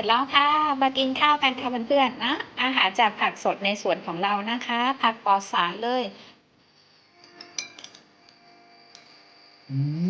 เสร็จแล้วค่ะ มากินข้าวกันค่ะเพื่อนๆนะ อาหารจากผักสดในสวนของเรานะคะ ผักปลอดสารเลย อืม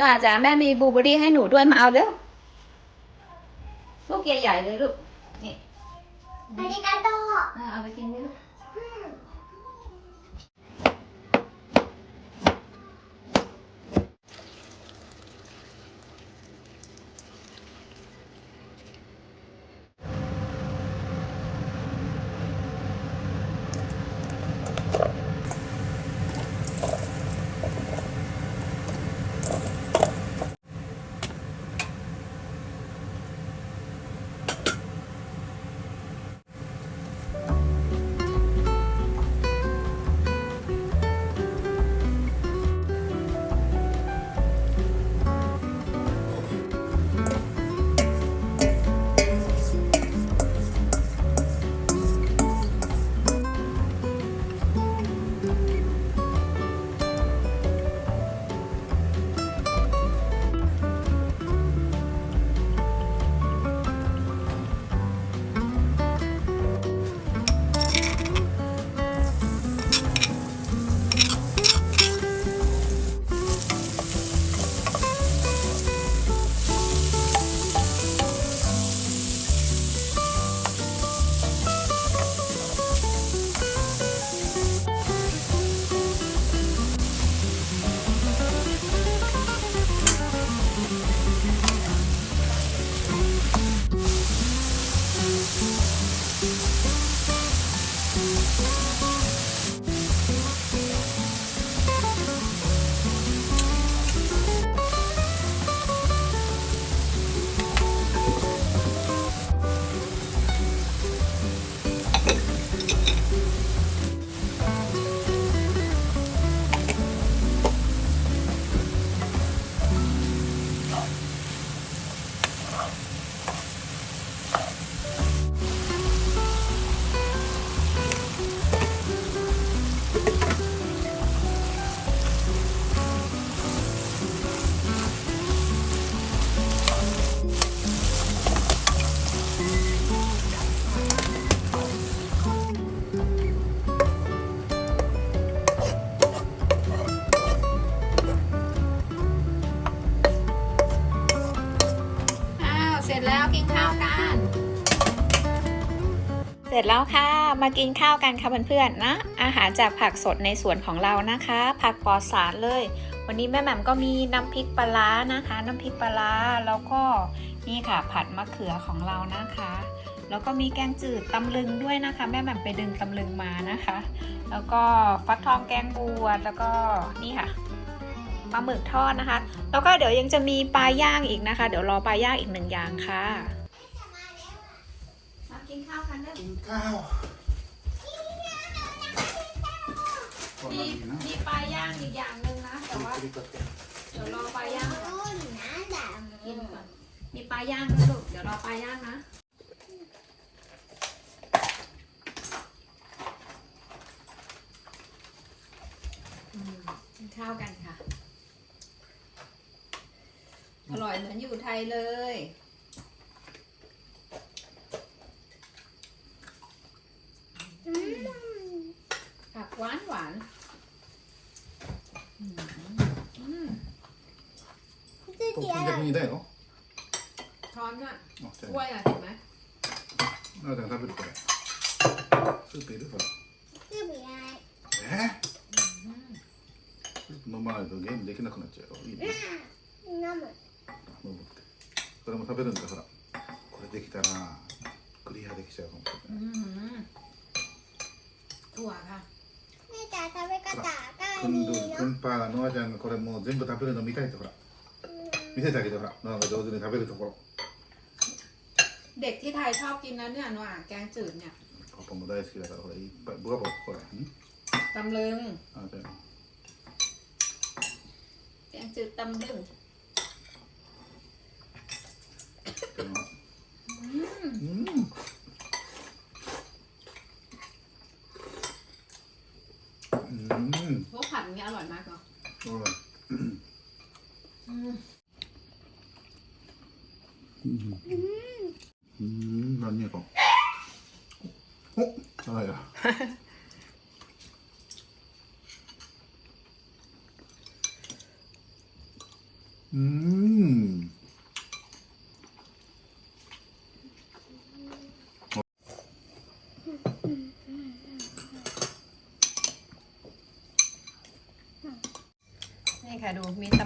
น่าจะแม่มีบูเบอรี่ให้หนูด้วยมาเอาเร็วลูกใหญ่ๆเลยลูกนี่อาริกาโตเอาไปกินนี่ลูก กินข้าวกันค่ะเพื่อนๆนะ อาหารจากผักสดในสวนของเรานะคะ ผักปลอดสารเลย วันนี้แม่แหม่มก็มีน้ำพริกปลาร้านะคะ น้ำพริกปลาร้าแล้วก็นี่ค่ะ ผัดมะเขือของเรานะคะ แล้วก็มีแกงจืดตำลึงด้วยนะคะ แม่แหม่มไปดึงตำลึงมานะคะ แล้วก็ฟักทองแกงบวชแล้วก็นี่ค่ะปลาหมึกทอดนะคะ แล้วก็เดี๋ยวยังจะมีปลาย่างอีกนะคะ เดี๋ยวรอปลาย่างอีกหนึ่งอย่างค่ะมากินข้าวกันเด้อกินข้าวคน มีละนี้นะมีปลาย่างอีกอย่างหนึ่งนะ แต่ว่าคลิปก็เก็บเดี๋ยวรอปลาย่างก่อนโอ้ยน้าด่ากินก่อนมีปลาย่างด้วยลูกเดี๋ยวรอปลาย่างนะอืมกินข้าวกันค่ะ อร่อยเหมือนอยู่ไทยเลยอืมผักหวานหวานอื ชื่อ と เดีย 金 อะไร 額にだよ ช้อนอ่ะ あじゃ ถ้วยอ่ะเห็นไหม あなたが食べるこれスープいるほら ชื่อเบียอะไร えスープ飲まないとゲームできなくなっちゃうよいいね น้ำมัน 飲むってこれも食べるんだほらこれできたらクリアできちゃうかもしれ อื ない มถั่วค่ะ แม่จ๋า食べ方がくんどいいのくんぱーノアちゃんがこれもう全部食べるの見たいってほら 見せてあげてほらノアが上手に食べるところ เด็กที่ไทยชอบกินนะเนี่ยหนูอ่ะแกงจืดเนี่ย パパも大好きだからほらいっぱいブカブカほらん ตำลึง あじゃあ แกงจืดตำลึง でもうんうん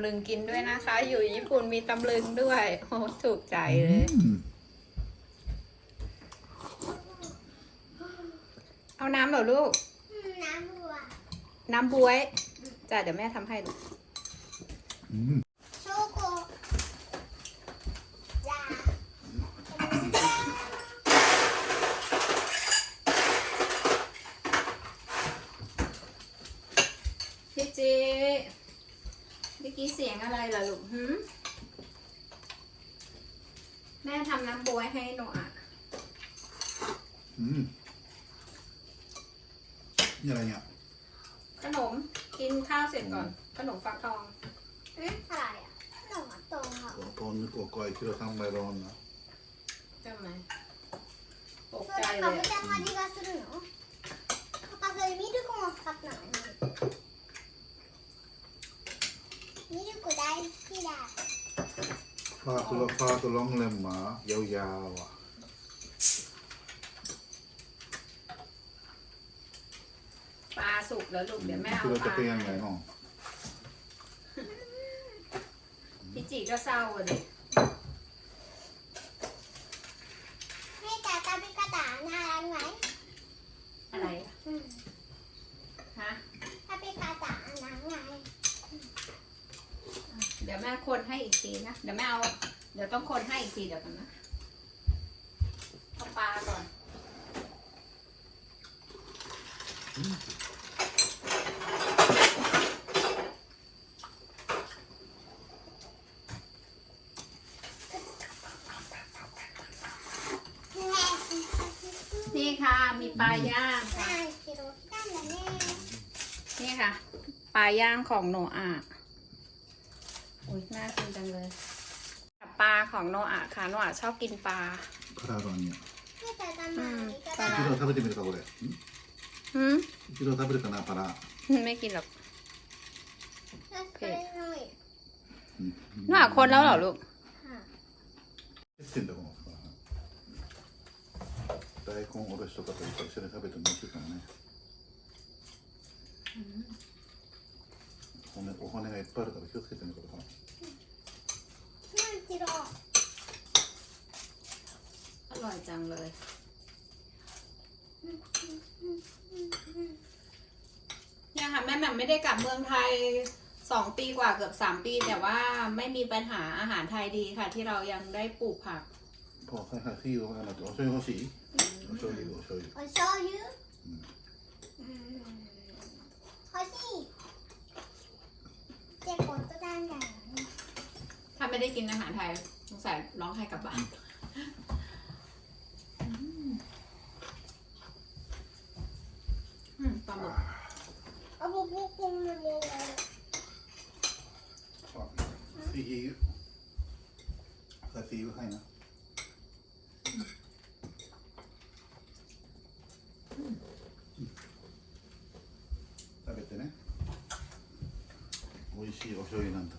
ำลึงกินด้วยนะคะ อยู่ญี่ปุ่นมีตำลึงด้วยโอ้ถูกใจเลย เอาน้ำเหรอลูก น้ำบัวน้ำบวยจ้ะเดี๋ยวแม่ทำให้ลูกโชโกจ้าพี่เจเมื่อกี้เสียงอะไรล่ะลูกหืมแม่ทำน้ำบวยให้หนูอ่ะ うんいやいや ขนมกินข้าวเสร็จก่อน ขนมฟักทอง อืมอะไรอ่ะขนมตรงเหรอ こんにここいキロ三倍だもんな ใช่ไหมตก そ ใจ れ เล か ย ぼちゃの味がするのパパそれミルクも使ったの 고 난. ฟาตัวฟ้าตุลองเล็มหมายาวๆอะ ปลาสุกแล้วลูกเดี๋ยวแม่เอาคืาปจะลาเป็นยังไงห้องพี่จีก็เศร้าเลยีนะ เดี๋ยวไม่เอา เดี๋ยวต้องคนให้อีกทีเดี๋ยวกันนะเอาปลาก่อนนี่ค่ะ มีปลาย่างนี่ค่ะ ปลาย่างของโนอา น่ากินจังเลยปลาของโนอาค่ะ โนอาชอบกินปลา 体にแม่จ๋าทำ อื ไม ม ก็ ปลา ได้ 一度食べてみるかこれん หืม 一度食べるかなパラ ไม่กินหรอก それのみ โนอาคนแล้วเหรอลูก ค่ะ ってんだこの魚大 大根おろしとかと一緒に食べても美味しいかもね骨お骨がいっぱいあるから気をつけてねこれから 何キロ อร่อยจังเลย เนี่ยค่ะแม่แหม่มไม่ได้กลับเมืองไทยสองปีกว่าเกือบสามปี แต่ว่าไม่มีปัญหาอาหารไทยดีค่ะ ที่เรายังได้ปลูกผัก もうはいはい火を待ってお醤油欲しいお醤油お醤油お醤油うん欲しいってことなんだよね ถ้า ไม่ได้กินอาหารไทยสงสัยร้องไห้กลับบ้านอืมปลาหมึก あぼぼこんなもんあシー油さシー油はいな食べてね美味しいお醤油なんだ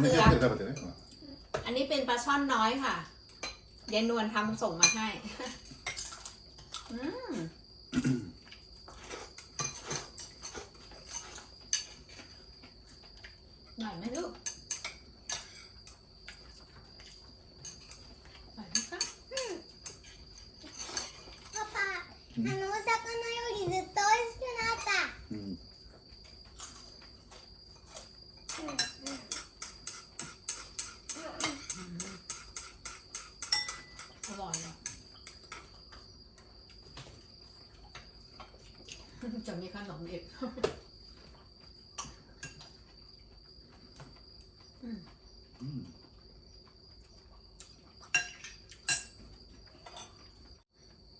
เคืองอันนี้เป็นปลาช่อนน้อยค่ะเยนวลทำส่งมาให้หน่อยไหมลูกหน่อยไหมคะพ่อัหนู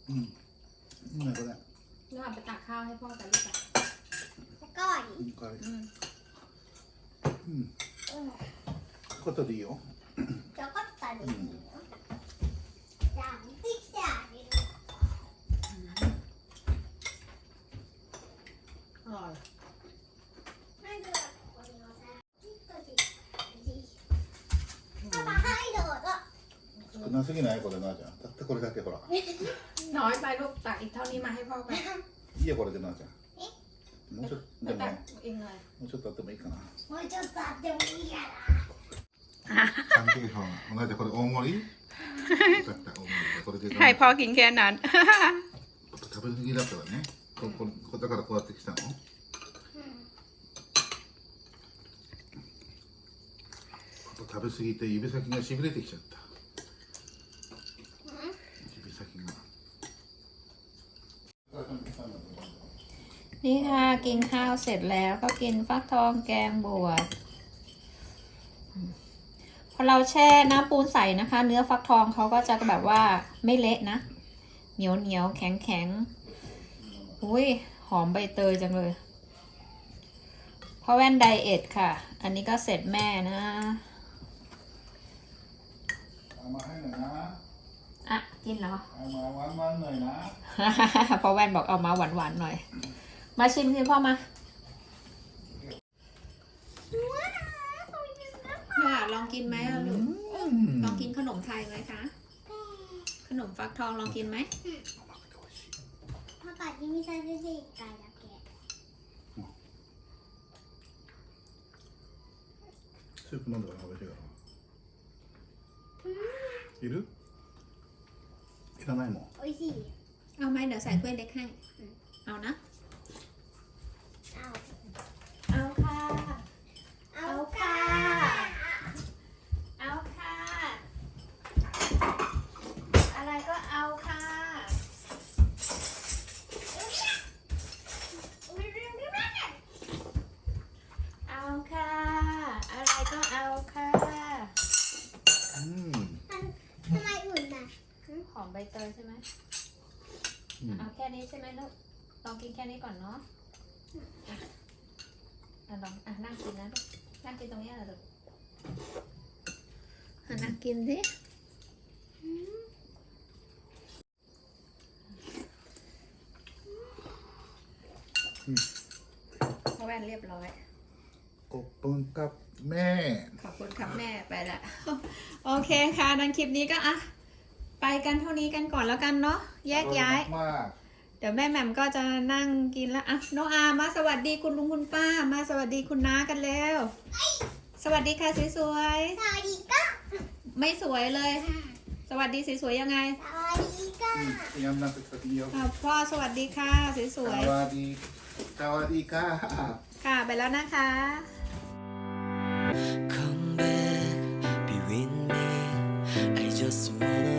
うんいいねこれ แล้วเอาไปตักข้าวให้พ่อแต่ลูกอ่ะ おかわりうんこれ อืม うんうんことでいいよちょこっとでいいよ なゃん。もうちょっとでももうちょっとあってもいいかな。もうちょっとあってもいいかなおなこれ大盛り？はいパーキングャなん食べ過ぎだらねこここだからこうやってきたの、うん、食べ過ぎて指先がしびれてきちゃった。 นี่ค่ะ กินข้าวเสร็จแล้วก็กินฟักทองแกงบวชพอเราแช่น้ำปูนใส่นะคะ เนื้อฟักทองเขาก็จะแบบว่าไม่เละนะ เหนียวเหนียวแข็งแข็งอุ้ยหอมใบเตยจังเลยเพราะแว่นไดเอทค่ะ อันนี้ก็เสร็จแม่นะเอามาให้หน่อยนะอะกินเหรอเอามาหวานๆหน่อยนะเพราะแว่นบอกเอามาหวานๆหน่อย มาชิมสิพ่อมาค่ะลองกินไหมอะลูก ลองกินขนมไทยไหมคะ ขนมฟักทองลองกินไหม 甘くて美味しいパパ君させて一回だけスープ飲んだから食べてからいるいらないもん美味しいよ เอาไหมเดี๋ยวใส่ถ้วยเล็กให้ เอานะ ค่นี้ใช่ไหมลูกลองกินแค่นี้ก่อนเนาะอะอะลองอะนั่งกินนะลูกนั่งกินตรงนี้แหละลูกฮานะกินสิพ่อแว่นเรียบร้อย ขอบคุณครับแม่ ขอบคุณครับแม่ไปละ โอเคค่ะดันคลิปนี้ก็อะ ไปกันเท่านี้กันก่อนแล้วกันเนาะ แยกย้าย มากเเดี๋ยวแม่แหม่มก็จะนั่งกินแล้วอะน้องอามาสวัสดีคุณลุงคุณป้า มาสวัสดีคุณน้ากันแล้ว สวัสดีค่ะสวยสวยสวัสดีค่ะไม่สวยเลย สวัสดีสวยๆยังไงสวัสดีค่ะ Mm, Jag lämnar för att วพ่อสวัสดีค่ะสวยสวัสดีสวัสดีค่ะค่ะไปแล้วนะคะ Come back, be with me. I just wanna